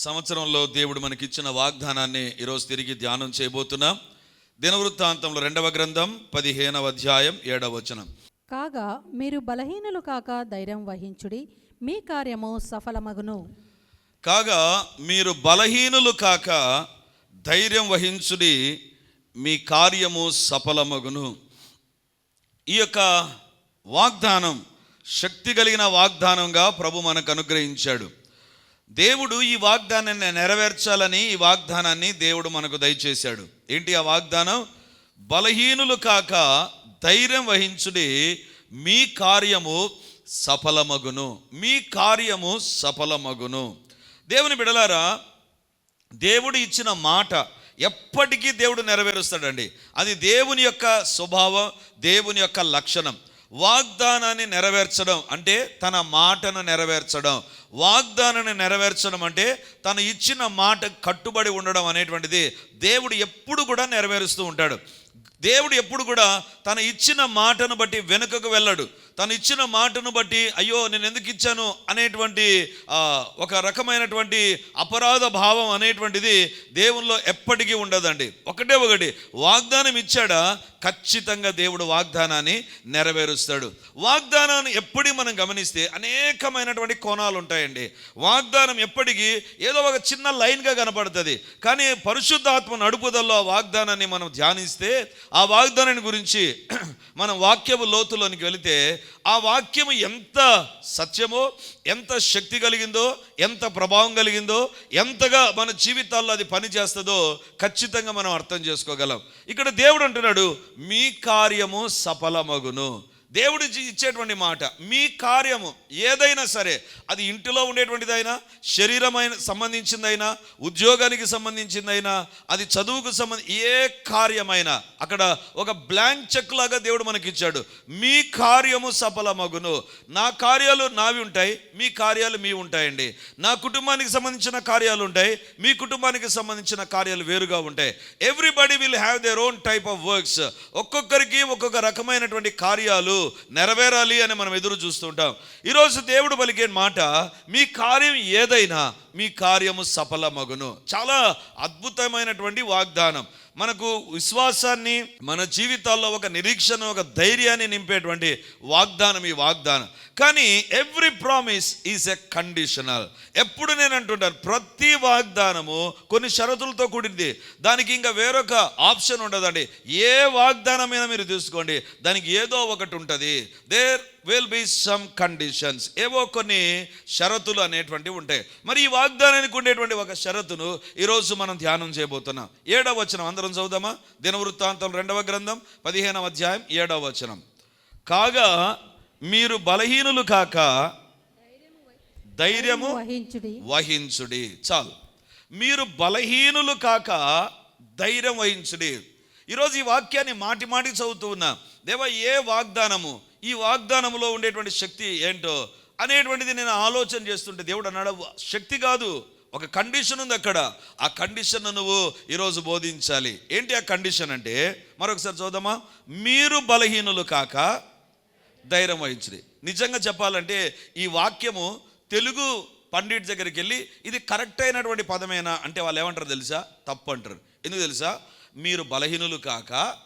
ఈ సంవత్సరంలో దేవుడు మనకిచ్చిన వాగ్దానాన్ని ఈరోజు తిరిగి ధ్యానం చేయబోతున్నాం. దినవృత్తాంతంలో రెండవ గ్రంథం పదిహేనవ అధ్యాయం ఏడవ వచనం. కాగా మీరు బలహీనులు కాక ధైర్యం వహించుడి మీ కార్యము సఫలమగును. కాగా మీరు బలహీనులు కాక ధైర్యం వహించుడి మీ కార్యము సఫలమగును. ఈ యొక్క వాగ్దానం శక్తి కలిగిన వాగ్దానంగా ప్రభు మనకు అనుగ్రహించాడు. దేవుడు ఈ వాగ్దానాన్ని నెరవేర్చాలని ఈ వాగ్దానాన్ని దేవుడు మనకు దయచేశాడు. ఏంటి ఆ వాగ్దానం? బలహీనులు కాక ధైర్యం వహించుడి మీ కార్యము సఫలమగును. మీ కార్యము సఫలమగును. దేవుని బిడలారా దేవుడు ఇచ్చిన మాట ఎప్పటికీ దేవుడు నెరవేరుస్తాడండి. అది దేవుని యొక్క స్వభావం దేవుని యొక్క లక్షణం. వాగ్దానాన్ని నెరవేర్చడం అంటే తన మాటను నెరవేర్చడం. వాగ్దానాన్ని నెరవేర్చడం అంటే తను ఇచ్చిన మాట కట్టుబడి ఉండడం అనేటువంటిది దేవుడు ఎప్పుడు కూడా నెరవేరుస్తూ ఉంటాడు. దేవుడు ఎప్పుడు కూడా తన ఇచ్చిన మాటను బట్టి వెనుకకు వెళ్ళడు. తను ఇచ్చిన మాటను బట్టి అయ్యో నేను ఎందుకు ఇచ్చాను అనేటువంటి ఒక రకమైనటువంటి అపరాధ భావం అనేటువంటిది దేవునిలో ఎప్పటికీ ఉండదండి. ఒకటే ఒకటి వాగ్దానం ఇచ్చాడా? ఖచ్చితంగా దేవుడు వాగ్దానాన్ని నెరవేరుస్తాడు. వాగ్దానాన్ని ఎప్పటికీ మనం గమనిస్తే అనేకమైనటువంటి కోణాలు ఉంటాయండి. వాగ్దానం ఎప్పటికీ ఏదో ఒక చిన్న లైన్గా కనపడుతుంది. కానీ పరిశుద్ధాత్మ నడుపుదల్లో ఆ వాగ్దానాన్ని మనం ధ్యానిస్తే ఆ వాగ్దానాన్ని గురించి మనం వాక్యపు లోతులోనికి వెళితే ఆ వాక్యము ఎంత సత్యమో ఎంత శక్తి కలిగిందో ఎంత ప్రభావం కలిగిందో ఎంతగా మన జీవితాల్లో అది పనిచేస్తుందో ఖచ్చితంగా మనం అర్థం చేసుకోగలం. ఇక్కడ దేవుడు అంటున్నాడు మీ కార్యము సఫలమగును. దేవుడు ఇచ్చేటువంటి మాట మీ కార్యము ఏదైనా సరే అది ఇంటిలో ఉండేటువంటిదైనా శరీరమైన సంబంధించిందైనా ఉద్యోగానికి సంబంధించిందైనా అది చదువుకు సంబంధి ఏ కార్యమైనా అక్కడ ఒక బ్లాంక్ చెక్ లాగా దేవుడు మనకి ఇచ్చాడు మీ కార్యము సఫలమగును. నా కార్యాలు నావి ఉంటాయి మీ కార్యాలు మీ ఉంటాయండి. నా కుటుంబానికి సంబంధించిన కార్యాలు ఉంటాయి మీ కుటుంబానికి సంబంధించిన కార్యాలు వేరుగా ఉంటాయి. Everybody will have their own type of works ఒక్కొక్కరికి ఒక్కొక్క రకమైనటువంటి కార్యాలు నెరవేరాలి అని మనం ఎదురు చూస్తుంటాం. ఈరోజు దేవుడు పలికే మాట మీ కార్యం ఏదైనా మీ కార్యము సఫలమగును. చాలా అద్భుతమైనటువంటి వాగ్దానం. మనకు విశ్వాసాన్ని మన జీవితాల్లో ఒక నిరీక్షణ ఒక ధైర్యాన్ని నింపేటువంటి వాగ్దానం ఈ వాగ్దానం. కానీ every promise is a conditional ఎప్పుడు నేను అంటుంటాను ప్రతి వాగ్దానము కొన్ని షరతులతో కూడింది. దానికి ఇంకా వేరొక ఆప్షన్ ఉండదండి. ఏ వాగ్దానమైనా మీరు తీసుకోండి దానికి ఏదో ఒకటి ఉంటుంది. There will be some conditions ఏవో కొన్ని షరతులు అనేటువంటివి ఉంటాయి. మరి ఈ వాగ్దానానికి ఉండేటువంటి ఒక షరతును ఈరోజు మనం ధ్యానం చేయబోతున్నాం. ఏడవ వచ్చిన అందరం చదువుదామా? దినవృత్తాంతం రెండవ గ్రంథం పదిహేనవ అధ్యాయం ఏడవ వచనం. కాగా మీరు బలహీనులు కాక ధైర్యము వహించుడి. వహించుడి. చాలు. మీరు బలహీనులు కాక ధైర్యం వహించుడి. ఈరోజు ఈ వాక్యాన్ని మాటి మాటికి చదువుతూ ఉన్నా దేవ ఏ వాగ్దానము ఈ వాగ్దానములో ఉండేటువంటి శక్తి ఏంటో అనేటువంటిది నేను ఆలోచన చేస్తుంటే దేవుడు అన్నాడు శక్తి కాదు ఒక కండిషన్ ఉంది అక్కడ. ఆ కండిషన్ నువ్వు ఈరోజు బోధించాలి. ఏంటి ఆ కండిషన్ అంటే? మరొకసారి చూద్దామా? మీరు బలహీనులు కాక ధైర్యం వహించింది నిజంగా చెప్పాలంటే ఈ వాక్యము తెలుగు పండిట్ దగ్గరికి వెళ్ళి ఇది కరెక్ట్ అయినటువంటి పదమేనా అంటే వాళ్ళు ఏమంటారు తెలుసా? తప్పు అంటారు. ఎందుకు తెలుసా? మీరు బలహీనులు కాక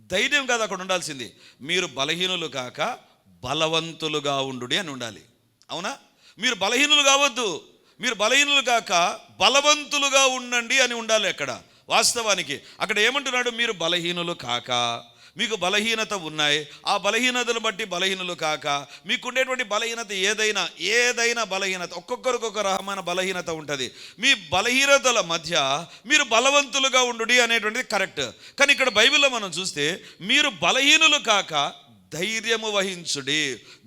ధైర్యం కాదు అక్కడ ఉండాల్సింది. మీరు బలహీనులు కాక బలవంతులుగా ఉండు అని ఉండాలి. అవునా? మీరు బలహీనులు కావద్దు. మీరు బలహీనులు కాక బలవంతులుగా ఉండండి అని ఉండాలి అక్కడ వాస్తవానికి. అక్కడ ఏమంటున్నాడు? మీరు బలహీనులు కాక మీకు బలహీనత ఉన్నాయి. ఆ బలహీనతను బట్టి బలహీనులు కాక మీకుండేటువంటి బలహీనత ఏదైనా ఏదైనా బలహీనత ఒక్కొక్కరికి ఒక రకమైన బలహీనత ఉంటుంది. మీ బలహీనతల మధ్య మీరు బలవంతులుగా ఉండు అనేటువంటిది కరెక్ట్. కానీ ఇక్కడ బైబిల్లో మనం చూస్తే మీరు బలహీనులు కాక ధైర్యము వహించుడి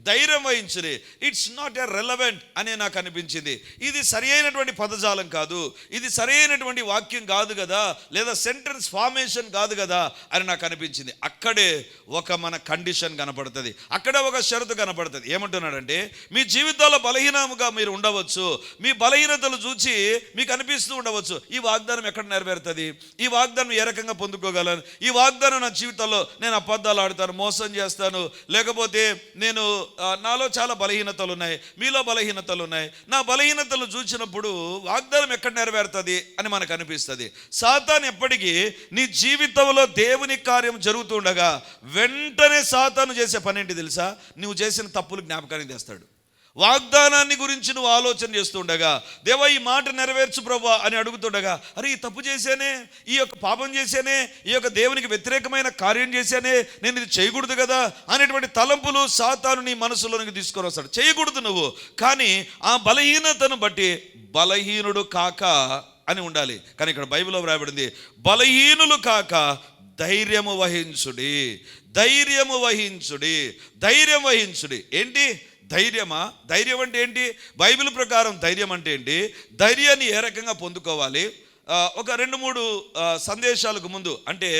ధైర్యం వహించుడి. ఇట్స్ నాట్ ఎ రెలవెంట్ అని నాకు అనిపించింది. ఇది సరి అయినటువంటి పదజాలం కాదు. ఇది సరి అయినటువంటి వాక్యం కాదు కదా లేదా సెంటెన్స్ ఫార్మేషన్ కాదు కదా అని నాకు అనిపించింది. అక్కడే ఒక మన కండిషన్ కనపడుతుంది. అక్కడే ఒక షరతు కనపడుతుంది. ఏమంటున్నాడంటే మీ జీవితాల్లో బలహీనముగా మీరు ఉండవచ్చు. మీ బలహీనతలు చూసి మీకు అనిపిస్తూ ఉండవచ్చు. ఈ వాగ్దానం ఎక్కడ నెరవేరుతుంది? ఈ వాగ్దానం ఏ రకంగా పొందుకోగలను? ఈ వాగ్దానం నా జీవితంలో నేను అబద్ధాలు ఆడతాను మోసం చేస్తాను ఉన్నాను లేకపోతే నేను నాలో చాలా బలహీనతలు ఉన్నాయి మీలో బలహీనతలు ఉన్నాయి నా బలహీనతలు చూసినప్పుడు వాగ్దానం ఎక్కడ నెరవేరుతుంది అని మనకు అనిపిస్తుంది. సాతాన్ ఎప్పటికీ నీ జీవితంలో దేవుని కార్యం జరుగుతుండగా వెంటనే సాతాను చేసే పని తెలుసా? నువ్వు చేసిన తప్పులు జ్ఞాపకానికి తెస్తాడు. వాగ్దానాన్ని గురించి నువ్వు ఆలోచన చేస్తుండగా దేవా ఈ మాట నెరవేర్చు ప్రభా అని అడుగుతుండగా అరే ఈ తప్పు చేశానే ఈ యొక్క పాపం చేశానే ఈ యొక్క దేవునికి వ్యతిరేకమైన కార్యం చేశానే నేను ఇది చేయకూడదు కదా అనేటువంటి తలంపులు సాతాను నీ మనసులోనికి తీసుకొని వస్తాడు. చేయకూడదు నువ్వు కానీ ఆ బలహీనతను బట్టి బలహీనుడు కాక అని ఉండాలి. కానీ ఇక్కడ బైబిల్లో వ్రాయబడింది బలహీనులు కాక ధైర్యము వహించుడి ధైర్యము వహించుడి ధైర్యం వహించుడి. ఏంటి? ధైర్యమా? ధైర్యం అంటే ఏంటి? బైబిల్ ప్రకారం ధైర్యం అంటే ఏంటి? ధైర్యాన్ని ఏ రకంగా పొందుకోవాలి? ఒక రెండు మూడు సందేశాలకు ముందు అంటే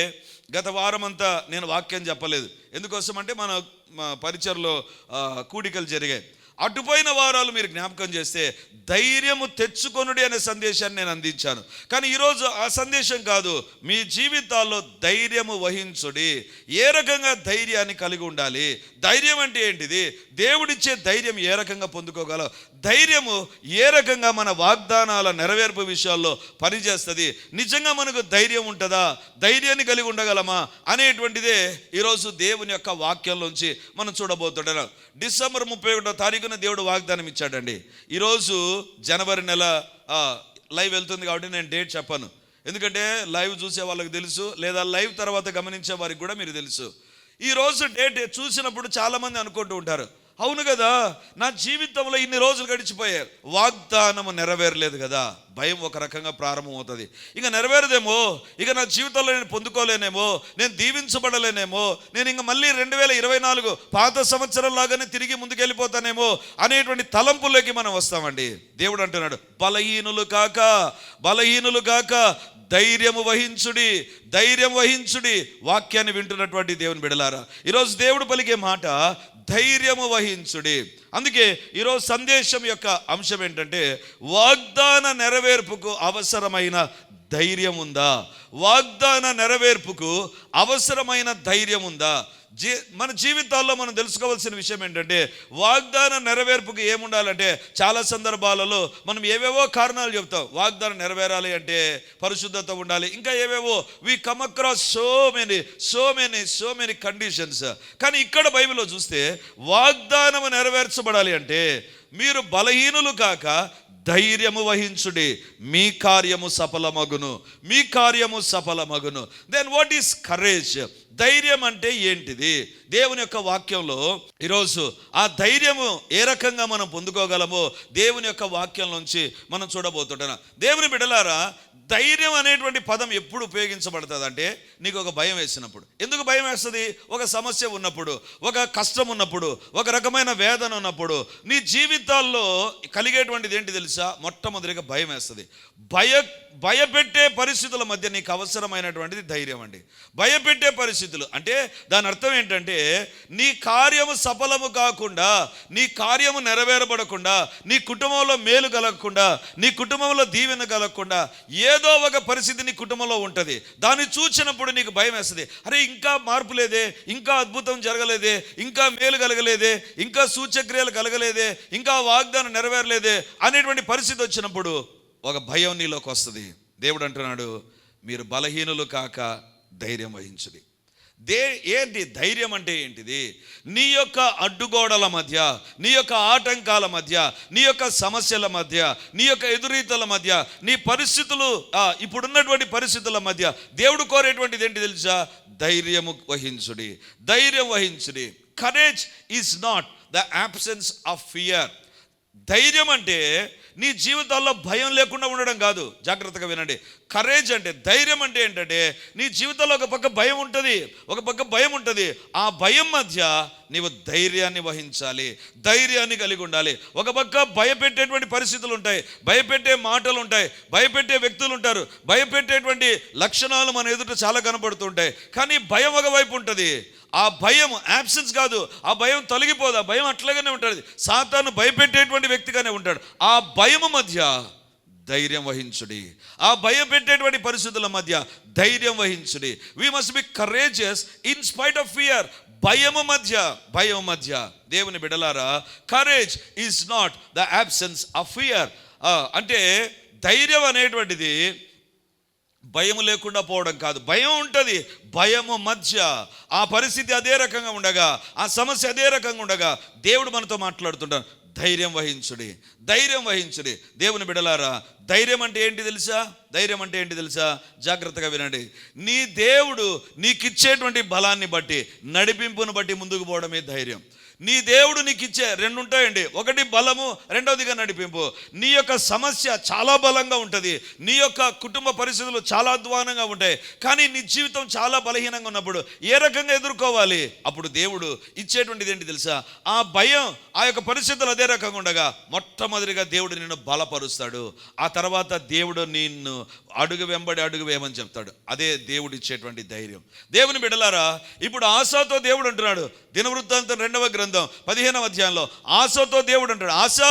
గత వారం అంతా నేను వాక్యం చెప్పలేదు. ఎందుకోసం అంటే మన పరిచయలో కూడికలు జరిగాయి. అటుపోయిన వారాలు మీరు జ్ఞాపకం చేస్తే ధైర్యము తెచ్చుకొనుడి అనే సందేశాన్ని నేను అందించాను. కానీ ఈరోజు ఆ సందేశం కాదు మీ జీవితాల్లో ధైర్యము వహించుడి. ఏ రకంగా ధైర్యాన్ని కలిగి ఉండాలి? ధైర్యం అంటే ఏంటిది? దేవుడిచ్చే ధైర్యం ఏ రకంగా పొందుకోగలం ధైర్యము ఏ రకంగా మన వాగ్దానాల నెరవేర్పు విషయాల్లో పనిచేస్తుంది? నిజంగా మనకు ధైర్యం ఉంటుందా? ధైర్యాన్ని కలిగి ఉండగలమా? అనేటువంటిదే ఈరోజు దేవుని యొక్క వాక్యంలోంచి మనం చూడబోతున్నాం డిసెంబర్ ముప్పై ఒకటో తారీఖున దేవుడు వాగ్దానం ఇచ్చాడండి. ఈరోజు జనవరి నెల లైవ్ వెళ్తుంది కాబట్టి నేను డేట్ చెప్పను. ఎందుకంటే లైవ్ చూసే వాళ్ళకి తెలుసు లేదా లైవ్ తర్వాత గమనించే వారికి కూడా మీరు తెలుసు. ఈ రోజు డేట్ చూసినప్పుడు చాలామంది అనుకుంటూ ఉంటారు. అవును కదా నా జీవితంలో ఇన్ని రోజులు గడిచిపోయారు వాగ్దానము నెరవేరలేదు కదా భయం ఒక రకంగా ప్రారంభమవుతుంది. ఇక నెరవేరదేమో ఇక నా జీవితంలో నేను పొందుకోలేనేమో నేను దీవించబడలేనేమో నేను ఇంక మళ్ళీ రెండు వేల ఇరవై నాలుగు పాత సంవత్సరం లాగానే తిరిగి ముందుకెళ్ళిపోతానేమో అనేటువంటి తలంపుల్లోకి మనం వస్తామండి. దేవుడు అంటున్నాడు బలహీనులు కాక బలహీనులు కాక ధైర్యము వహించుడి ధైర్యం వహించుడి వాక్యాన్ని వింటున్నటువంటి దేవుని బిడలారా. ఈరోజు దేవుడు పలికే మాట ధైర్యము వహించుడి. అందుకే ఈరోజు సందేశం యొక్క అంశం ఏంటంటే వాగ్దాన నెరవేర్పుకు అవసరమైన ధైర్యం ఉందా వాగ్దాన నెరవేర్పుకు అవసరమైన ధైర్యం ఉందా జీ మన జీవితాల్లో మనం తెలుసుకోవాల్సిన విషయం ఏంటంటే వాగ్దాన నెరవేర్పుకి ఏముండాలంటే చాలా సందర్భాలలో మనం ఏవేవో కారణాలు చెప్తాం వాగ్దానం నెరవేరాలి అంటే పరిశుద్ధత ఉండాలి. ఇంకా ఏవేవో we come across so many so many so many conditions కానీ ఇక్కడ బైబిల్లో చూస్తే వాగ్దానము నెరవేర్చబడాలి అంటే మీరు బలహీనులు కాక ధైర్యము వహించుడి. మీ కార్యము సఫలమగును. మీ కార్యము సఫలమగును. దెన్ వాట్ ఈస్ కరేజ్ ధైర్యం అంటే ఏంటిది? దేవుని యొక్క వాక్యంలో ఈరోజు ఆ ధైర్యము ఏ రకంగా మనం పొందుకోగలమో దేవుని యొక్క వాక్యం నుంచి మనం చూడబోతుంటున్నాం దేవుని బిడలారా ధైర్యం అనేటువంటి పదం ఎప్పుడు ఉపయోగించబడుతుంది అంటే నీకు ఒక భయం వేసినప్పుడు. ఎందుకు భయం వేస్తుంది? ఒక సమస్య ఉన్నప్పుడు ఒక కష్టం ఉన్నప్పుడు ఒక రకమైన వేదన ఉన్నప్పుడు నీ జీవితాల్లో కలిగేటువంటిది ఏంటి తెలుసా? మొట్టమొదటిగా భయం వేస్తుంది. భయ భయపెట్టే పరిస్థితుల మధ్య నీకు అవసరమైనటువంటిది ధైర్యం అండి. భయపెట్టే పరిస్థితులు. అంటే దాని అర్థం ఏంటంటే నీ కార్యము సఫలము కాకుండా నీ కార్యము నెరవేరబడకుండా నీ కుటుంబంలో మేలు కలగకుండా నీ కుటుంబంలో దీవెన కలగకుండా ఏదో ఒక పరిస్థితి నీ కుటుంబంలో ఉంటుంది. దాన్ని చూసినప్పుడు నీకు భయం వేస్తుంది. అరే ఇంకా మార్పు లేదే ఇంకా అద్భుతం జరగలేదే ఇంకా మేలు కలగలేదే ఇంకా సూచక్రియలు కలగలేదే ఇంకా వాగ్దానం నెరవేరలేదే అనేటువంటి పరిస్థితి వచ్చినప్పుడు ఒక భయం నీలోకి వస్తుంది. దేవుడు అంటున్నాడు మీరు బలహీనులు కాక ధైర్యం వహించుడి. దే ఏంటి ధైర్యం అంటే ఏంటిది? నీ యొక్క అడ్డుగోడల మధ్య నీ యొక్క ఆటంకాల మధ్య నీ యొక్క సమస్యల మధ్య నీ యొక్క ఎదురీతల మధ్య నీ పరిస్థితులు ఇప్పుడున్నటువంటి పరిస్థితుల మధ్య దేవుడు కోరేటువంటిది ఏంటి తెలుసా? ధైర్యము వహించుడి. ధైర్యం వహించుడి. Courage is not the absence of fear ధైర్యం అంటే నీ జీవితాల్లో భయం లేకుండా ఉండడం కాదు. జాగ్రత్తగా వినండి. కరేజ్ అంటే ధైర్యం అంటే ఏంటంటే నీ జీవితంలో ఒక పక్క భయం ఉంటుంది ఒక పక్క భయం ఉంటుంది. ఆ భయం మధ్య నీవు ధైర్యాన్ని వహించాలి ధైర్యాన్ని కలిగి ఉండాలి. ఒక పక్క భయపెట్టేటువంటి పరిస్థితులు ఉంటాయి భయపెట్టే మాటలు ఉంటాయి భయపెట్టే వ్యక్తులు ఉంటారు భయపెట్టేటువంటి లక్షణాలు మన ఎదుట చాలా కనపడుతుంటాయి కానీ భయం ఒకవైపు ఉంటుంది ఆ భయం యాబ్సెన్స్ కాదు. ఆ భయం తొలగిపోదు. ఆ భయం అట్లాగానే ఉంటుంది సాతాను భయపెట్టేటువంటి వ్యక్తిగానే ఉంటాడు. ఆ భయము మధ్య ధైర్యం వహించుడి. ఆ భయపెట్టేటువంటి పరిస్థితుల మధ్య ధైర్యం వహించుడి. We must be courageous in spite of fear భయము మధ్య భయం మధ్య. దేవుని బిడలారా courage is not the absence of fear అంటే ధైర్యం అనేటువంటిది భయం లేకుండా పోవడం కాదు. భయం ఉంటుంది. భయము మధ్య ఆ పరిస్థితి అదే రకంగా ఉండగా ఆ సమస్య అదే రకంగా ఉండగా దేవుడు మనతో మాట్లాడుతుంటాడు. ధైర్యం వహించుడి. ధైర్యం వహించుడి. దేవుని బిడలారా ధైర్యం అంటే ఏంటి తెలుసా? ధైర్యం అంటే ఏంటి తెలుసా? జాగ్రత్తగా వినండి. నీ దేవుడు నీకు ఇచ్చేటువంటి బలాన్ని బట్టి నడిపింపును బట్టి ముందుకు పోవడమే ధైర్యం. నీ దేవుడు నీకు ఇచ్చే రెండు ఉంటాయండి ఒకటి బలము రెండవదిగా నడిపింపు. నీ యొక్క సమస్య చాలా బలంగా ఉంటుంది. నీ యొక్క కుటుంబ పరిస్థితులు చాలా అధ్వానంగా ఉంటాయి. కానీ నీ జీవితం చాలా బలహీనంగా ఉన్నప్పుడు ఏ రకంగా ఎదుర్కోవాలి? అప్పుడు దేవుడు ఇచ్చేటువంటిది ఏంటి తెలుసా? ఆ భయం ఆ యొక్క పరిస్థితులు అదే రకంగా ఉండగా మొట్టమొదటిగా దేవుడు నిన్ను బలపరుస్తాడు. ఆ తర్వాత దేవుడు నిన్ను అడుగు వెంబడి అడుగు వేయమని చెప్తాడు. అదే దేవుడు ఇచ్చేటువంటి ధైర్యం. దేవుని బిడలారా ఇప్పుడు ఆశతో దేవుడు అంటున్నాడు. దినవృత్తాంతం రెండవ గ్రంథం పదిహేనవ అధ్యాయంలో ఆశతో దేవుడు అంటాడు ఆశ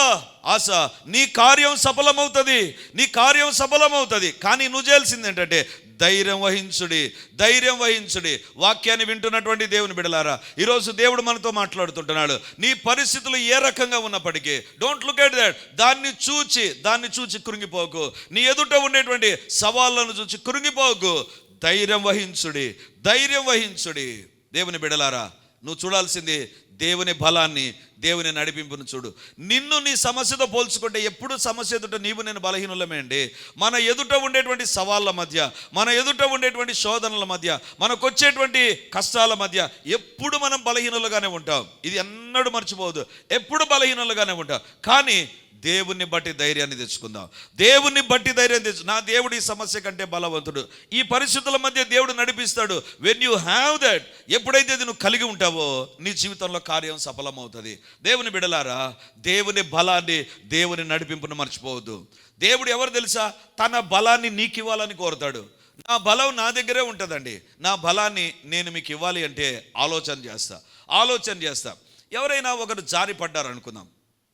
ఆశ నీ కార్యం సఫలమవుతుంది నీ కార్యం సఫలమవుతుంది. కానీ నువ్వు చేయాల్సింది ఏంటంటే ధైర్యం వహించుడి ధైర్యం వహించుడి. వాక్యాన్ని వింటున్నటువంటి దేవుని బిడలారా ఈరోజు దేవుడు మనతో మాట్లాడుతుంటున్నాడు. నీ పరిస్థితులు ఏ రకంగా ఉన్నప్పటికీ డోంట్ లుక్ ఎట్ దాట్ దాన్ని చూచి దాన్ని చూచి కృంగిపోకు. నీ ఎదుట ఉండేటువంటి సవాళ్ళను చూచి కృంగిపోకు. ధైర్యం వహించుడి ధైర్యం వహించుడి. దేవుని బిడలారా నువ్వు చూడాల్సింది దేవుని బలాన్ని దేవుని నడిపింపును చూడు. నిన్ను నీ సమస్యతో పోల్చుకుంటే ఎప్పుడు సమస్య ఎదుట నీవు నేను బలహీనులమే అండి. మన ఎదుట ఉండేటువంటి సవాళ్ళ మధ్య మన ఎదుట ఉండేటువంటి శోధనల మధ్య మనకు వచ్చేటువంటి కష్టాల మధ్య ఎప్పుడు మనం బలహీనులుగానే ఉంటాం. ఇది ఎన్నడూ మర్చిపోవద్దు. ఎప్పుడు బలహీనులుగానే ఉంటాం. కానీ దేవుణ్ణి బట్టి ధైర్యాన్ని తెచ్చుకుందాం. దేవుణ్ణి బట్టి ధైర్యం తెచ్చు నా దేవుడు ఈ సమస్య కంటే బలవంతుడు. ఈ పరిస్థితుల మధ్య దేవుడు నడిపిస్తాడు. వెన్ యూ హ్యావ్ దట్ ఎప్పుడైతే నువ్వు కలిగి ఉంటావో నీ జీవితంలో కార్యం సఫలమవుతుంది. దేవుని బిడలారా దేవుని బలాన్ని దేవుని నడిపింపును మర్చిపోవద్దు. దేవుడు ఎవరు తెలుసా? తన బలాన్ని నీకు ఇవ్వాలని కోరుతాడు. నా బలం నా దగ్గరే ఉంటుందండి. నా బలాన్ని నేను మీకు ఇవ్వాలి అంటే ఆలోచన చేస్తా. ఆలోచన చేస్తా. ఎవరైనా ఒకరు జారి పడ్డారు అనుకుందాం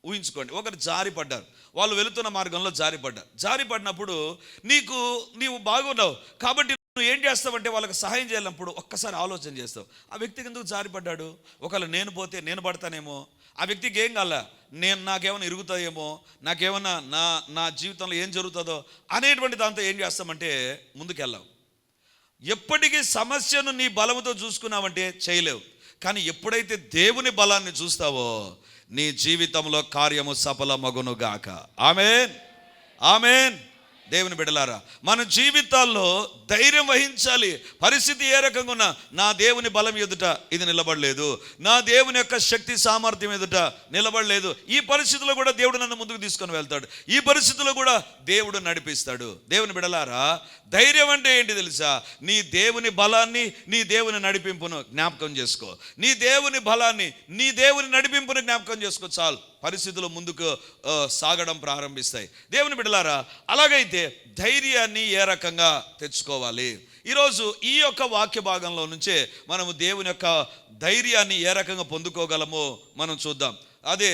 ఊహించుకోండి. ఒకరు జారిపడ్డారు వాళ్ళు వెళుతున్న మార్గంలో జారిపడ్డారు జారిపడినప్పుడు నీకు నీవు బాగున్నావు. కాబట్టి నువ్వు ఏం చేస్తావంటే వాళ్ళకి సహాయం చేయాలన్నప్పుడు ఒక్కసారి ఆలోచన చేస్తావు. ఆ వ్యక్తికి ఎందుకు జారిపడ్డాడు ఒకవేళ నేను పోతే నేను పడతానేమో? ఆ వ్యక్తికి ఏం కాల నేను నాకేమైనా ఇరుగుతాయేమో? నాకేమైనా నా నా జీవితంలో ఏం జరుగుతుందో? అనేటువంటి దాంతో ఏం చేస్తామంటే ముందుకెళ్ళావు. ఎప్పటికీ సమస్యను నీ బలముతో చూసుకున్నావంటే చేయలేవు. కానీ ఎప్పుడైతే దేవుని బలాన్ని చూస్తావో నీ జీవితంలో కార్యము సఫలమగును గాక ఆమెన్. ఆమెన్. దేవుని బిడలారా మన జీవితాల్లో ధైర్యం వహించాలి. పరిస్థితి ఏ రకంగా ఉన్నా నా దేవుని బలం ఎదుట ఇది నిలబడలేదు. నా దేవుని యొక్క శక్తి సామర్థ్యం ఎదుట నిలబడలేదు. ఈ పరిస్థితిలో కూడా దేవుడు నన్ను ముందుకు తీసుకొని వెళ్తాడు. ఈ పరిస్థితిలో కూడా దేవుడు నడిపిస్తాడు. దేవుని బిడలారా ధైర్యం అంటే ఏంటి తెలుసా? నీ దేవుని బలాన్ని నీ దేవుని నడిపింపును జ్ఞాపకం చేసుకో. నీ దేవుని బలాన్ని నీ దేవుని నడిపింపును జ్ఞాపకం చేసుకో చాలు. పరిస్థితులు ముందుకు సాగడం ప్రారంభిస్తాయి. దేవుని బిడలారా అలాగైతే ధైర్యాన్ని ఏ రకంగా తెచ్చుకోవాలి? ఈరోజు ఈ యొక్క వాక్య భాగంలో నుంచే మనము దేవుని యొక్క ధైర్యాన్ని ఏ రకంగా పొందుకోగలమో మనం చూద్దాం. అదే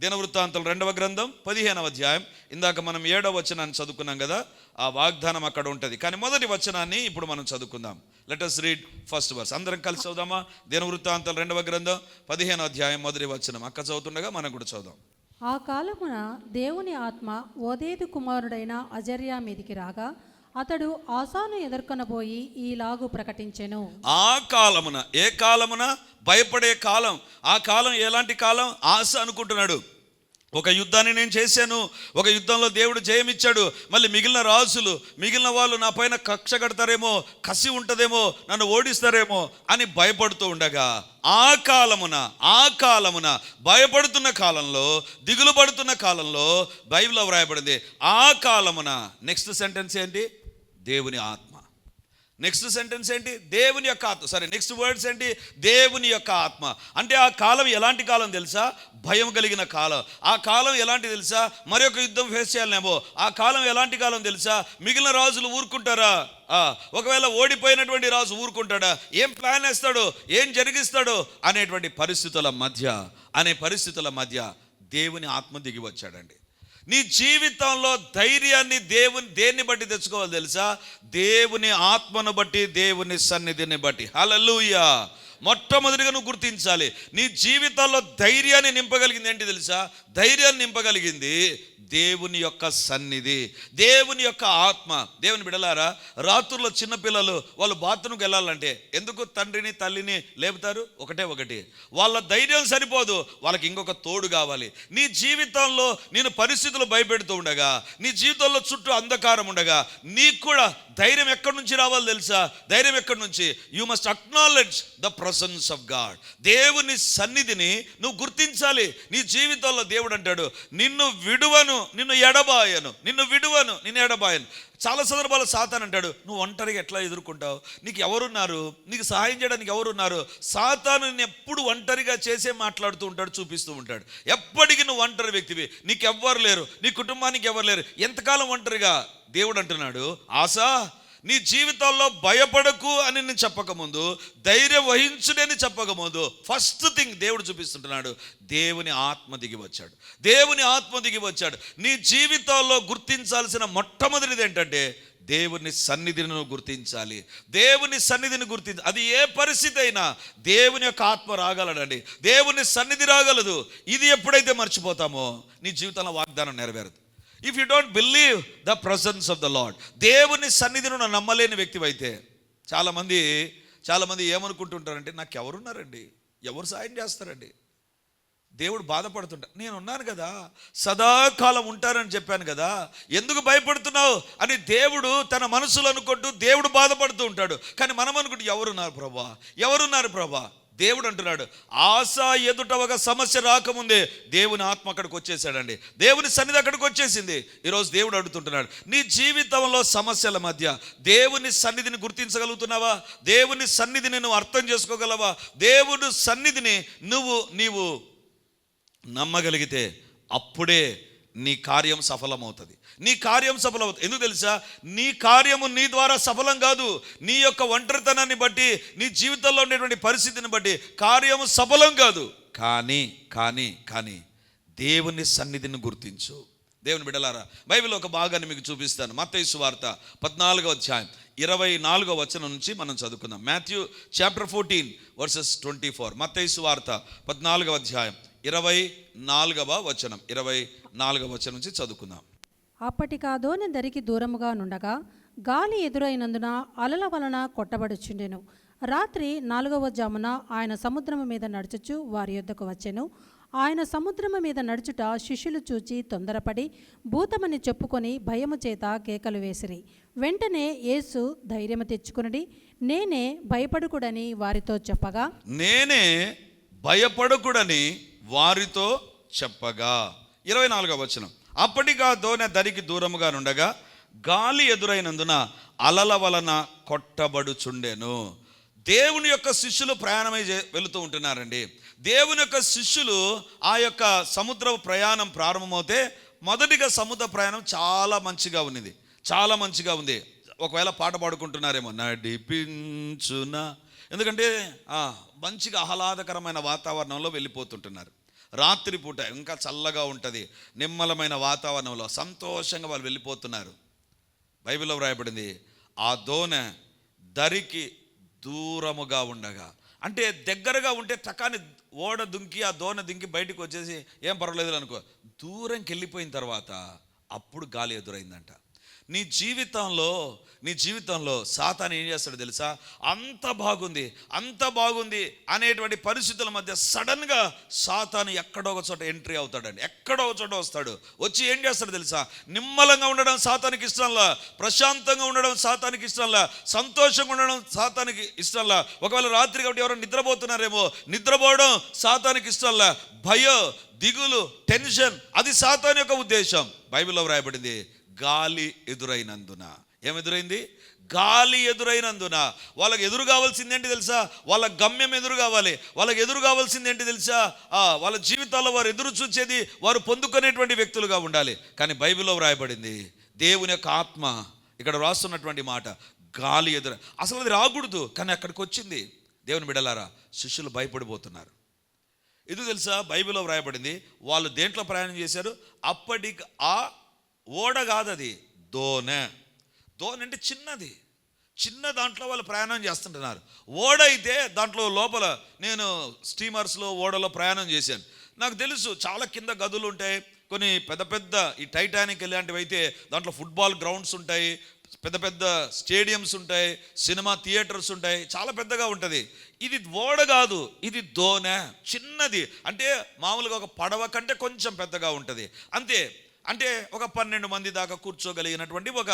దినవృత్తాంతం రెండవ గ్రంథం పదిహేనవ అధ్యాయం. ఇందాక మనం ఏడవ వచనాన్ని చదువుకున్నాం కదా ఆ వాగ్దానం అక్కడ ఉంటుంది. కానీ మొదటి వచనాన్ని ఇప్పుడు మనం చదువుకుందాం. లెటర్స్ రీడ్ ఫస్ట్ వర్స్ అందరం కలిసి చదుదామా దినవృత్తాంతం రెండవ గ్రంథం పదిహేనవ అధ్యాయం మొదటి వచనం. అక్క చదువుతుండగా మనం కూడా చదుదాం ఆ కాలమున దేవుని ఆత్మ ఓదేదు కుమారుడైన అజర్యా మీదికి రాగా అతడు ఆసాను ఎదుర్కొనబోయి ఈలాగు ప్రకటించెను. ఆ కాలమున ఏ కాలమున? భయపడే కాలం. ఆ కాలం ఎలాంటి కాలం? ఆశ అనుకుంటున్నాడు. ఒక యుద్ధాన్ని నేను చేశాను. ఒక యుద్ధంలో దేవుడు జయమిచ్చాడు. మళ్ళీ మిగిలిన రాజులు మిగిలిన వాళ్ళు నా పైన కక్ష కడతారేమో కసి ఉంటుందేమో నన్ను ఓడిస్తారేమో అని భయపడుతూ ఉండగా ఆ కాలమున ఆ కాలమున భయపడుతున్న కాలంలో దిగులు పడుతున్న కాలంలో బైబిల్లో వ్రాయబడింది. ఆ కాలమున నెక్స్ట్ సెంటెన్స్ ఏంటి? దేవుని ఆత్మ. నెక్స్ట్ సెంటెన్స్ ఏంటి? దేవుని యొక్క ఆత్మ. సరే నెక్స్ట్ వర్డ్స్ ఏంటి? దేవుని యొక్క ఆత్మ. అంటే ఆ కాలం ఎలాంటి కాలం తెలుసా? భయం కలిగిన కాలం. ఆ కాలం ఎలాంటి తెలుసా? మరొక యుద్ధం ఫేస్ చేయాలనేమో. ఆ కాలం ఎలాంటి కాలం తెలుసా? మిగిలిన రాజులు ఊరుకుంటారా? ఆ, ఒకవేళ ఓడిపోయినటువంటి రాజు ఊరుకుంటాడా? ఏం ప్లాన్ వేస్తాడు? ఏం జరిగిస్తాడు? అనేటువంటి పరిస్థితుల మధ్య అనే పరిస్థితుల మధ్య దేవుని ఆత్మ దిగి వచ్చాడండి. నీ జీవితంలో ధైర్యాన్ని దేవుని దేన్ని బట్టి తెచ్చుకోవాలి తెలుసా? దేవుని ఆత్మను బట్టి దేవుని సన్నిధిని బట్టి. హలలుయా మొట్టమొదటిగా నువ్వు గుర్తించాలి. నీ జీవితంలో ధైర్యాన్ని నింపగలిగింది ఏంటి తెలుసా? ధైర్యాన్ని నింపగలిగింది దేవుని యొక్క సన్నిధి దేవుని యొక్క ఆత్మ. దేవుని బిడలారా రాత్రుల్లో చిన్నపిల్లలు వాళ్ళు బాత్రూమ్కి వెళ్ళాలంటే ఎందుకు తండ్రిని తల్లిని లేపుతారు? ఒకటే ఒకటి. వాళ్ళ ధైర్యం సరిపోదు వాళ్ళకి ఇంకొక తోడు కావాలి. నీ జీవితంలో నేను పరిస్థితులు భయపెడుతూ ఉండగా నీ జీవితంలో చుట్టూ అంధకారం ఉండగా నీకు కూడా ధైర్యం ఎక్కడి నుంచి రావాలో తెలుసా? ధైర్యం ఎక్కడి నుంచి? You must acknowledge the presence of God దేవుని సన్నిధిని నువ్వు గుర్తించాలి. నీ జీవితంలో దేవుడు అంటాడు నిన్ను విడువను నిన్ను ఎడబాయను నిన్ను విడువను నిన్ను ఎడబాయను. చాలా సందర్భాలు సాతాన్ అంటాడు నువ్వు ఒంటరిగా ఎట్లా ఎదుర్కొంటావు? నీకు ఎవరున్నారు? నీకు సహాయం చేయడానికి ఎవరున్నారు? సాతాను ఎప్పుడు ఒంటరిగా చేసే మాట్లాడుతూ ఉంటాడు చూపిస్తూ ఉంటాడు. ఎప్పటికీ నువ్వు ఒంటరి వ్యక్తివి. నీకు ఎవ్వరు లేరు. నీ కుటుంబానికి ఎవరు లేరు. ఎంతకాలం ఒంటరిగా? దేవుడు అంటున్నాడు ఆశా నీ జీవితాల్లో భయపడకు అని నేను చెప్పకముందు ధైర్యం వహించుడని చెప్పకముందు ఫస్ట్ థింగ్ దేవుడు చూపిస్తుంటున్నాడు దేవుని ఆత్మ దిగి వచ్చాడు. దేవుని ఆత్మ దిగి వచ్చాడు. నీ జీవితాల్లో గుర్తించాల్సిన మొట్టమొదటిది ఏంటంటే దేవుని సన్నిధిని నువ్వు గుర్తించాలి. దేవుని సన్నిధిని గుర్తించాలి అది ఏ పరిస్థితి అయినా దేవుని యొక్క ఆత్మ రాగలడండి. దేవుని సన్నిధి రాగలదు. ఇది ఎప్పుడైతే మర్చిపోతామో నీ జీవితంలో వాగ్దానం నెరవేరదు. If you don't believe the presence of the Lord దేవుని సన్నిధిని నువ్వు నమ్మలేని వ్యక్తివైతే చాలామంది చాలామంది ఏమనుకుంటుంటారంటే నాకు ఎవరున్నారండి? ఎవరు సాయం చేస్తారండి? దేవుడు బాధపడుతుంటా నేను ఉన్నాను కదా సదాకాలం ఉంటానని చెప్పాను కదా ఎందుకు భయపడుతున్నావు? అని దేవుడు తన మనసులు అనుకుంటూ దేవుడు బాధపడుతూ ఉంటాడు. కానీ మనం అనుకుంటూ ఎవరున్నారు ప్రభా? ఎవరున్నారు ప్రభా? దేవుడు అంటున్నాడు ఆశ ఎదుట ఒక సమస్య రాకముందే దేవుని ఆత్మ అక్కడికి వచ్చేసాడండి. దేవుని సన్నిధి అక్కడికి వచ్చేసింది. ఈరోజు దేవుడు అడుగుతుంటున్నాడు నీ జీవితంలో సమస్యల మధ్య దేవుని సన్నిధిని గుర్తించగలుగుతున్నావా? దేవుని సన్నిధిని నువ్వు అర్థం చేసుకోగలవా? దేవుని సన్నిధిని నువ్వు నీవు నమ్మగలిగితే అప్పుడే నీ కార్యం సఫలమవుతుంది. నీ కార్యం సఫలమవుతుంది ఎందుకు తెలుసా? నీ కార్యము నీ ద్వారా సఫలం కాదు. నీ యొక్క ఒంటరితనాన్ని బట్టి నీ జీవితంలో ఉండేటువంటి పరిస్థితిని బట్టి కార్యము సఫలం కాదు. కానీ కానీ కానీ దేవుని సన్నిధిని గుర్తించు. దేవుని బిడలారా బైబిల్ ఒక భాగాన్ని మీకు చూపిస్తాను. మత్తయి వార్త పద్నాలుగో అధ్యాయం ఇరవై నాలుగో వచనం నుంచి మనం చదువుకుందాం. Matthew chapter fourteen verses twenty four. మత్తయి వార్త పద్నాలుగవ అధ్యాయం ఇరవై నాలుగవ వచనం ఇరవై నాలుగవ వచనం నుంచి చదువుకుందాం. అప్పటికా దోణి దరికి దూరముగా నుండగా గాలి ఎదురైనందున అలల వలన కొట్టబడుచుండెను. రాత్రి నాలుగవ జామున ఆయన సముద్రము మీద నడుచుచు వారి యొద్దకు వచ్చెను. ఆయన సముద్రము మీద నడుచుట శిష్యులు చూచి తొందరపడి భూతమని చెప్పుకొని భయము చేత కేకలు వేసిరి. వెంటనే యేసు ధైర్యము తెచ్చుకునడి నేనే భయపడుకుడని వారితో చెప్పగా నేనే భయపడకుడని వారితో చెప్పగా. ఇరవై నాలుగవ వచనం. అప్పటిగా దోనె దరికి దూరముగా ఉండగా గాలి ఎదురైనందున అలల వలన కొట్టబడుచుండెను. దేవుని యొక్క శిష్యులు ప్రయాణమై వెళుతూ ఉంటున్నారండి. దేవుని యొక్క శిష్యులు ఆ యొక్క సముద్ర ప్రయాణం ప్రారంభమవుతే మొదటిగా సముద్ర ప్రయాణం చాలా మంచిగా ఉన్నది. చాలా మంచిగా ఉంది. ఒకవేళ పాట పాడుకుంటున్నారేమో నడిపించున. ఎందుకంటే మంచిగా ఆహ్లాదకరమైన వాతావరణంలో వెళ్ళిపోతుంటున్నారు. రాత్రిపూట ఇంకా చల్లగా ఉంటుంది నిమ్మలమైన వాతావరణంలో సంతోషంగా వాళ్ళు వెళ్ళిపోతున్నారు. బైబిల్లో వ్రాయబడింది ఆ దోనె దరికి దూరముగా ఉండగా. అంటే దగ్గరగా ఉంటే టకాని ఓడ దుంకి ఆ దోనె దుంకి బయటకు వచ్చేసి ఏం పర్వాలేదు అనుకో. దూరంకి వెళ్ళిపోయిన తర్వాత అప్పుడు గాలి ఎదురైందంట. నీ జీవితంలో నీ జీవితంలో సాతాను ఏం చేస్తాడు తెలుసా? అంత బాగుంది అంత బాగుంది అనేటువంటి పరిస్థితుల మధ్య సడన్గా సాతాను ఎక్కడో ఒక చోట ఎంట్రీ అవుతాడండి. ఎక్కడో ఒక చోట వస్తాడు. వచ్చి ఏం చేస్తాడు తెలుసా? నిమ్మలంగా ఉండడం సాతానికి ఇష్టంలా ప్రశాంతంగా ఉండడం సాతానికి ఇష్టంలా సంతోషంగా ఉండడం సాతానికి ఇష్టంలా. ఒకవేళ రాత్రి కాబట్టి ఎవరైనా నిద్రపోతున్నారేమో నిద్రపోవడం సాతానికి ఇష్టంలా. భయం దిగులు టెన్షన్ అది సాతాన్ యొక్క ఉద్దేశం. బైబిల్లో వ్రాయబడింది గాలి ఎదురైనందున. ఏం ఎదురైంది గాలి ఎదురైనందున. వాళ్ళకి ఎదురు కావాల్సింది ఏంటి తెలుసా? వాళ్ళ గమ్యం ఎదురు కావాలి. వాళ్ళకి ఎదురు కావాల్సింది ఏంటి తెలుసా? వాళ్ళ జీవితాల్లో వారు ఎదురు చూసేది వారు పొందుకునేటువంటి వ్యక్తులుగా ఉండాలి. కానీ బైబిల్లో వ్రాయబడింది దేవుని యొక్క ఆత్మ ఇక్కడ రాస్తున్నటువంటి మాట గాలి ఎదురు అసలు అది రాకూడదు కానీ అక్కడికి వచ్చింది. దేవుని బిడలారా శిష్యులు భయపడిపోతున్నారు. ఇది తెలుసా? బైబిల్లో వ్రాయబడింది వాళ్ళు దేంట్లో ప్రయాణం చేశారు? అప్పటికి ఆ ఓడ కాదు అది దోనె. దోనె అంటే చిన్నది. చిన్న దాంట్లో వాళ్ళు ప్రయాణం చేస్తుంటున్నారు. ఓడ అయితే దాంట్లో లోపల నేను స్టీమర్స్లో ఓడలో ప్రయాణం చేశాను. నాకు తెలుసు చాలా కింద గదులు ఉంటాయి. కొన్ని పెద్ద పెద్ద ఈ టైటానిక్ ఇలాంటివి అయితే దాంట్లో ఫుట్బాల్ గ్రౌండ్స్ ఉంటాయి. పెద్ద పెద్ద స్టేడియంస్ ఉంటాయి. సినిమా థియేటర్స్ ఉంటాయి. చాలా పెద్దగా ఉంటుంది. ఇది ఓడ కాదు ఇది దోనె. చిన్నది. అంటే మామూలుగా ఒక పడవ కంటే కొంచెం పెద్దగా ఉంటుంది. అంతే. అంటే ఒక పన్నెండు మంది దాకా కూర్చోగలిగినటువంటి ఒక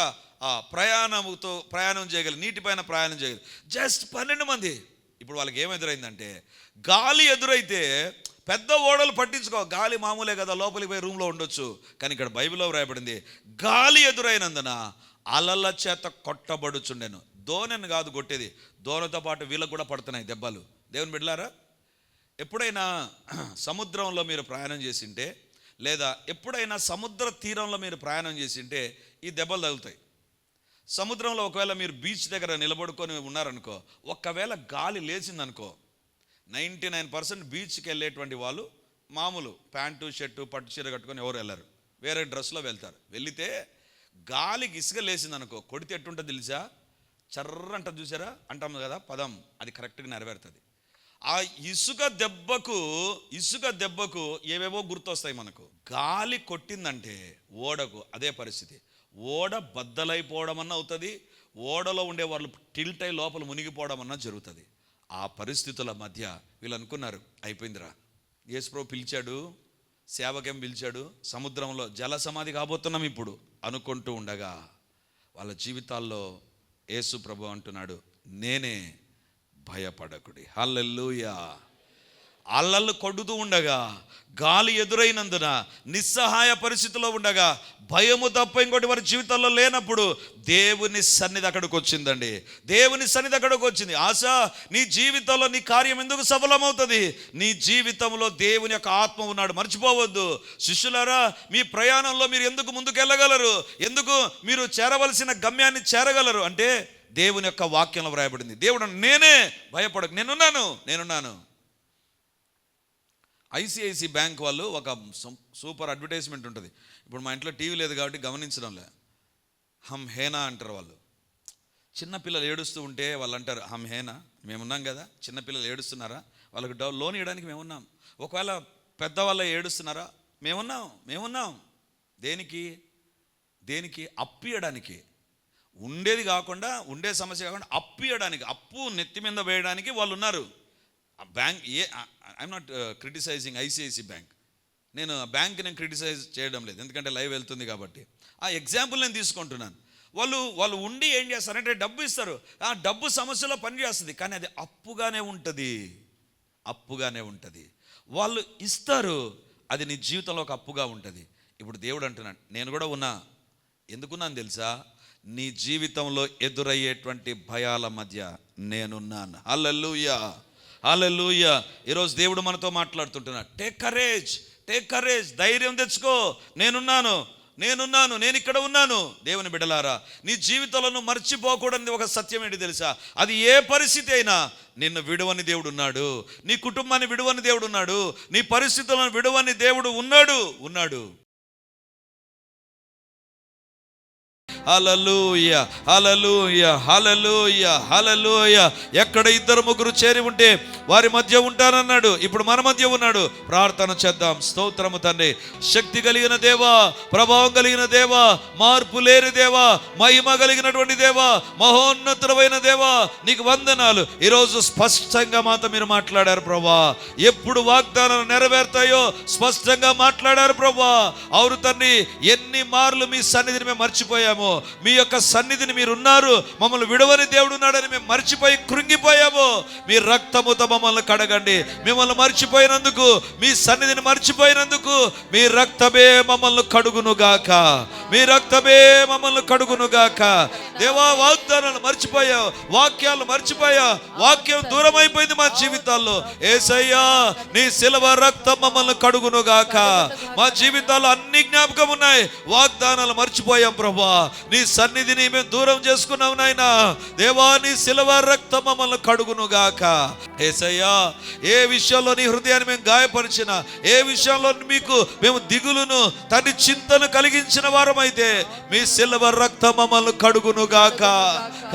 ప్రయాణముతో ప్రయాణం చేయగలి నీటిపైన ప్రయాణం చేయగలి జస్ట్ పన్నెండు మంది. ఇప్పుడు వాళ్ళకి ఏం ఎదురైందంటే గాలి ఎదురైతే పెద్ద ఓడలు పట్టించుకో గాలి మామూలే కదా లోపలికి పోయి రూమ్లో ఉండొచ్చు. కానీ ఇక్కడ బైబిల్లో వ్రాయబడింది గాలి ఎదురైనందున అలల చేత కొట్టబడుచుండెను. దోనెను కాదు కొట్టేది దోనతో పాటు వీళ్ళకు కూడా పడుతున్నాయి దెబ్బలు. దేవుని బిడ్డలారా ఎప్పుడైనా సముద్రంలో మీరు ప్రయాణం చేసింటే లేదా ఎప్పుడైనా సముద్ర తీరంలో మీరు ప్రయాణం చేసింటే ఈ దెబ్బలు తగులుతాయి. సముద్రంలో ఒకవేళ మీరు బీచ్ దగ్గర నిలబడుకొని ఉన్నారనుకో ఒకవేళ గాలి లేచిందనుకో నైంటీ నైన్ పర్సెంట్ బీచ్కి వెళ్ళేటువంటి వాళ్ళు మామూలు ప్యాంటు షర్టు పట్టు చీర కట్టుకొని ఎవరు వెళ్ళరు. వేరే డ్రెస్లో వెళ్తారు. వెళితే గాలికి ఇసుక లేచిందనుకో కొడితే ఎట్టుంటుంది తెలుసా? చర్ర అంటది చూసారా? అంటాము కదా పదం. అది కరెక్ట్గా నెరవేరుతుంది. ఆ ఇసుక దెబ్బకు ఇసుక దెబ్బకు ఏవేవో గుర్తొస్తాయి మనకు. గాలి కొట్టిందంటే ఓడకు అదే పరిస్థితి. ఓడ బద్దలైపోవడం అన్న అవుతుంది ఓడలో ఉండే వాళ్ళు టిల్ట్ అయి లోపల మునిగిపోవడం అన్న జరుగుతుంది. ఆ పరిస్థితుల మధ్య వీళ్ళు అనుకున్నారు అయిపోయిందిరా. యేసుప్రభు పిలిచాడు సేవకేం పిలిచాడు సముద్రంలో జల సమాధి కాబోతున్నాం ఇప్పుడు అనుకుంటూ ఉండగా వాళ్ళ జీవితాల్లో యేసు ప్రభు అంటున్నాడు నేనే భయపడకుడి. హల్లెల్లుయా అల్లలు కొడుతూ ఉండగా గాలి ఎదురైనందున నిస్సహాయ పరిస్థితిలో ఉండగా భయము తప్ప ఇంకోటి వారి జీవితంలో లేనప్పుడు దేవుని సన్నిధి అక్కడికి వచ్చిందండి. దేవుని సన్నిధి అక్కడికి వచ్చింది. ఆశ నీ జీవితంలో నీ కార్యం ఎందుకు సఫలమవుతుంది? నీ జీవితంలో దేవుని యొక్క ఆత్మ ఉన్నాడు. మర్చిపోవద్దు. శిష్యులారా మీ ప్రయాణంలో మీరు ఎందుకు ముందుకెళ్ళగలరు? ఎందుకు మీరు చేరవలసిన గమ్యాన్ని చేరగలరు? అంటే దేవుని యొక్క వాక్యంలో వ్రాయబడింది. దేవుడు నేనే భయపడకు. నేనున్నాను నేనున్నాను. ఐసిఐసి బ్యాంక్ వాళ్ళు ఒక సూపర్ అడ్వర్టైజ్మెంట్ ఉంటుంది. ఇప్పుడు మా ఇంట్లో టీవీ లేదు కాబట్టి గమనించడంలే. హమ్ హేనా అంటారు వాళ్ళు. చిన్నపిల్లలు ఏడుస్తూ ఉంటే వాళ్ళు అంటారు హమ్ హేనా? మేమున్నాం కదా. చిన్నపిల్లలు ఏడుస్తున్నారా? వాళ్ళకి డౌ లోన్ ఇవ్వడానికి మేమున్నాం. ఒకవేళ పెద్దవాళ్ళు ఏడుస్తున్నారా? మేమున్నాం మేమున్నాం. దేనికి? దేనికి? అప్పియడానికి ఉండేది కాకుండా ఉండే సమస్య కాకుండా అప్పియడానికి అప్పు నెత్తి మీద వేయడానికి వాళ్ళు ఉన్నారు ఆ bank a I'm not criticizing ICICI bank నేను బ్యాంక్ నేను క్రిటిసైజ్ చేయడం లేదు. ఎందుకంటే లైవ్ వెళ్తుంది కాబట్టి. ఆ ఎగ్జాంపుల్ నేను తీసుకుంటున్నాను. వాళ్ళు వాళ్ళు ఉండి ఏం చేస్తారంటే డబ్బు ఇస్తారు. ఆ డబ్బు సమస్యలో పనిచేస్తుంది కానీ అది అప్పుగానే ఉంటుంది. అప్పుగానే ఉంటుంది. వాళ్ళు ఇస్తారు. అది నీ జీవితంలో ఒక అప్పుగా ఉంటుంది. ఇప్పుడు దేవుడు అంటున్నాడు నేను కూడా ఉన్నా. ఎందుకున్నాను తెలుసా? నీ జీవితంలో ఎదురయ్యేటువంటి భయాల మధ్య నేనున్నాను. హల్లెలూయా హల్లెలూయా. ఈరోజు దేవుడు మనతో మాట్లాడుతుంటున్నాడు. టేక్ కరేజ్ టేక్ కరేజ్ ధైర్యం తెచ్చుకో. నేనున్నాను నేనున్నాను నేను ఇక్కడ ఉన్నాను. దేవుని బిడలారా నీ జీవితంలో మర్చిపోకూడని ఒక సత్యం ఏంటి తెలుసా? అది ఏ పరిస్థితి అయినా నిన్ను విడువని దేవుడు ఉన్నాడు. నీ కుటుంబాన్ని విడువని దేవుడు ఉన్నాడు. నీ పరిస్థితులను విడువని దేవుడు ఉన్నాడు. ఉన్నాడు. హలలుయ హలలుయ హలలుయ హలలుయ ఎక్కడ ఇద్దరు ముగ్గురు చేరి ఉంటే వారి మధ్య ఉంటానన్నాడు. ఇప్పుడు మన మధ్య ఉన్నాడు. ప్రార్థన చేద్దాం. స్తోత్రము తండ్రి. శక్తి కలిగిన దేవా ప్రభావం కలిగిన దేవా మార్పు లేని దేవా మహిమ కలిగినటువంటి దేవా మహోన్నతమైన దేవా నీకు వందనాలు. ఈరోజు స్పష్టంగా మాతో మీరు మాట్లాడారు ప్రభా. ఎప్పుడు వాగ్దానాలు నెరవేరుతాయో స్పష్టంగా మాట్లాడారు ప్రభా. అవును తండ్రి ఎన్ని మార్లు మీ సన్నిధిని మేము మర్చిపోయాము. మీ యొక్క సన్నిధిని మీరు ఉన్నారు మమ్మల్ని విడవని దేవుడు ఉన్నాడని మేము మర్చిపోయి కృంగిపోయాము. మీ రక్తముతో మమ్మల్ని కడగండి. మిమ్మల్ని మర్చిపోయినందుకు మీ సన్నిధిని మర్చిపోయినందుకు మీ రక్తమే మమ్మల్ని కడుగును గాక మీ రక్తమే మమ్మల్ని కడుగును గాక దేవా వాగ్దానాలు మర్చిపోయావు. వాక్యాలు మర్చిపోయా వాక్యం దూరం అయిపోయింది మా జీవితాల్లో. ఏసయ్యా నీ సిలవ రక్తం మమ్మల్ని కడుగును గాక మా జీవితాల్లో అన్ని జ్ఞాపకం ఉన్నాయి. వాగ్దానాలు మర్చిపోయాం ప్రభా. నీ సన్నిధిని మేము దూరం చేసుకున్నాం నాయనా. దేవా నీ సిలవ రక్తం మమ్మల్ని కడుగును గాక ఏసయ్యా ఏ విషయంలో నీ హృదయాన్ని మేము గాయపరిచిన ఏ విషయంలో మీకు మేము దిగులును తండ్రి చింతను కలిగించిన వారమైతే మీ శిలవ రక్తం మమ్మల్ని కడుగును కడుగునుగాక.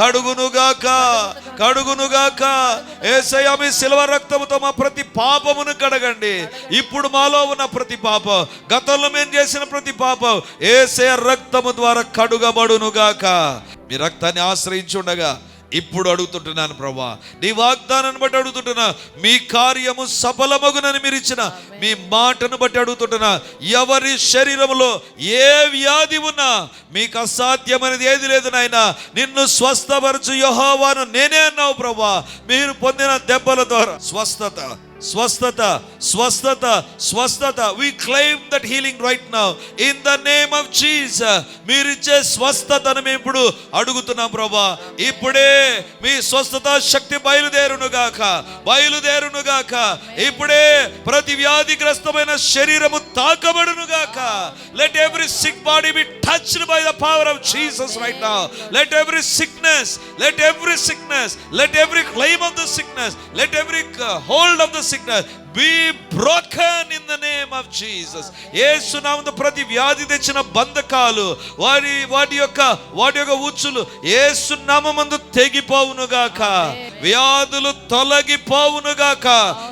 కడుగునుగాక కడుగునుగాక. ఏసయ్య మీ శిలవ రక్తముతో మా ప్రతి పాపమును కడగండి. ఇప్పుడు మాలో ఉన్న ప్రతి పాపం గతంలో మేము చేసిన ప్రతి పాపం ఏసయ రక్తము ద్వారా కడుగబడునుగాక మీ రక్తాన్ని ఆశ్రయించి ఉండగా ఇప్పుడు అడుగుతుంటున్నాను ప్రభా నీ వాగ్దానాన్ని బట్టి అడుగుతుంటున్నా. మీ కార్యము సఫలమగునని మీరు ఇచ్చిన మీ మాటను బట్టి అడుగుతుంటున్నా. ఎవరి శరీరంలో ఏ వ్యాధి ఉన్నా మీకు అసాధ్యమైనది ఏది లేదు నాయన. నిన్ను స్వస్థపరచు యహోవాను నేనే అన్నావు ప్రభా మీరు పొందిన దెబ్బల ద్వారా స్వస్థత స్వస్థత స్వస్థత స్వస్థత. We claim that healing right now in the name of Jesus మీరిచ్చే స్వస్థతను మేము ఇప్పుడు అడుగుతున్నాం ప్రభా. ఇప్పుడే మీ స్వస్థత శక్తి బయలుదేరును బయలుదేరునుగాక బయలుదేరును ఇప్పుడే ప్రతి వ్యాధిగ్రస్తమైన శరీరము తాకబడునుగాక let every sick body B touched by the power of Jesus right now let every sickness let every sickness let every claim of the sickness let every hold of the sickness B broken in the name of Jesus యేసు నామమున ప్రతి వ్యాధి తెచ్చిన బంధకాలు వారి వాటి యొక్క వాటి యొక్క ఉచ్చులు యేసు నామమందు తెగిపోవును గాక. వ్యాధులు తొలగిపోవును గాక.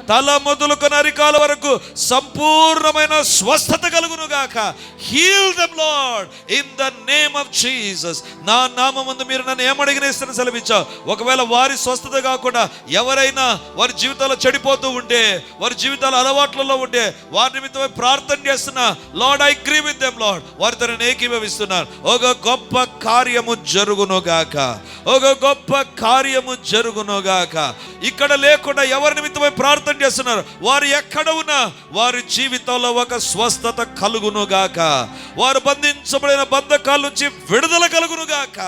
తల మొదలుకొని అరికాల వరకు సంపూర్ణమైన స్వస్థత కలుగును గాక. Heal dum lord in the name of Jesus నా నామమందు మీరు నన్ను ఏమడిగిన ఇస్తాను సెలవిచ్చావు? ఒకవేళ వారి స్వస్థత కాకుండా ఎవరైనా వారి జీవితాల్లో చెడిపోతూ ఉంటే వారి వారి జీవితాల అలవాట్లలో ఉంటే వారి నిమిత్తమై ప్రార్థన చేస్తున్నా lord I agree with them lord. వారితో నేను ఏకీభవిస్తున్నారు ఒక గొప్ప కార్యము జరుగునుగాక ఒక గొప్ప కార్యము జరుగునుగాక ఇక్కడ లేకుండా ఎవరి నిమిత్తమై ప్రార్థన చేస్తున్నారు? వారు ఎక్కడ ఉన్నా వారి జీవితంలో ఒక స్వస్థత కలుగును గాక. వారు బంధించబడిన బంధకాల నుంచి విడుదల కలుగును గాక.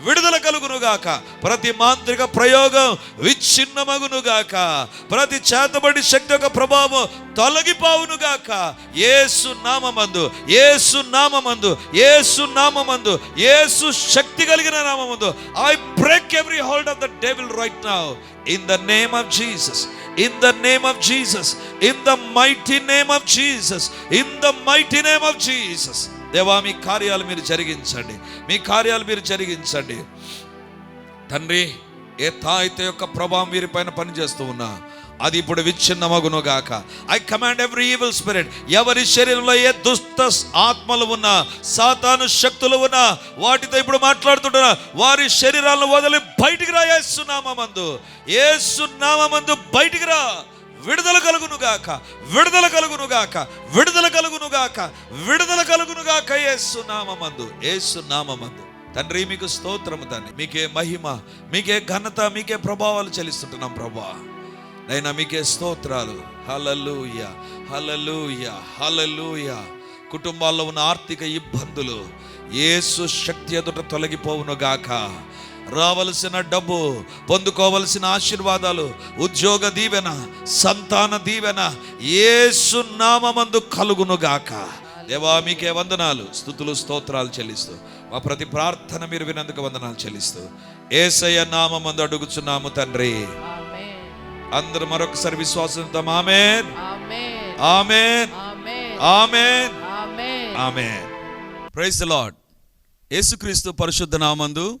విడుదల కలుగును గాక ప్రతి మాంత్రిక ప్రయోగం విచ్ఛిన్నమగును గాక ప్రతి చేతబడి శక్తి యొక్క ప్రభావం తొలగిపోవునుగాక. గాక నామందు ఏసు నామందు ఏసు నామందు ఏసు శక్తి కలిగిన నామమందు I break every hold of the devil right now in the name of Jesus in the name of Jesus in the mighty name of Jesus in the mighty name of Jesus దేవా మీ కార్యాలు మీరు జరిగించండి. మీ కార్యాలు మీరు జరిగించండి. తండ్రి ఏ తాయిత యొక్క ప్రభావం వీరిపైన పనిచేస్తూ ఉన్నా అది ఇప్పుడు విచ్ఛిన్నమగును గాక. I command every evil spirit ఎవరి శరీరంలో ఏ దుష్ట ఆత్మలు ఉన్నా సాతాను శక్తులు ఉన్నా వాటితో ఇప్పుడు మాట్లాడుతుంటున్నా వారి శరీరాలను వదిలి బయటికి రా ఏసునామందు ఏసునామందు బయటికి రా. విడుదల కలుగును గాక. విడుదల కలుగును గాక. విడుదల కలుగును గాక. విడుదల కలుగును గాక యేసు నామమందు. యేసు నామమందు. తండ్రి మీకు స్తోత్రము తండ్రి. మీకే మహిమ మీకే ఘనత మీకే ప్రభావాలు చెల్లిస్తుంటున్నాం ప్రభా. నైనా మీకే స్తోత్రాలు. హలలుయ హలలుయ హలలుయ కుటుంబాల్లో ఉన్న ఆర్థిక ఇబ్బందులు ఏసు శక్తి ఎదుట తొలగిపోవును గాక. రావలసిన డబ్బు పొందుకోవలసిన ఆశీర్వాదాలు ఉద్యోగ దీవెన సంతాన దీవెన యేసు నామమందు కలుగును గాక దేవా మీకే వందనాలు. స్థుతులు స్తోత్రాలు చెల్లిస్తూ మా ప్రతి ప్రార్థన మీరు వినందుకు వందనాలు చెల్లిస్తూ ఏసయ్య నామమందు అడుగుచున్నాము తండ్రి. అందరూ మరొకసారి విశ్వాసంతో ఆమేన్. ఆమేన్. ఆమేన్. ఆమేన్. Praise lord. యేసుక్రీస్తు పరిశుద్ధ నామందు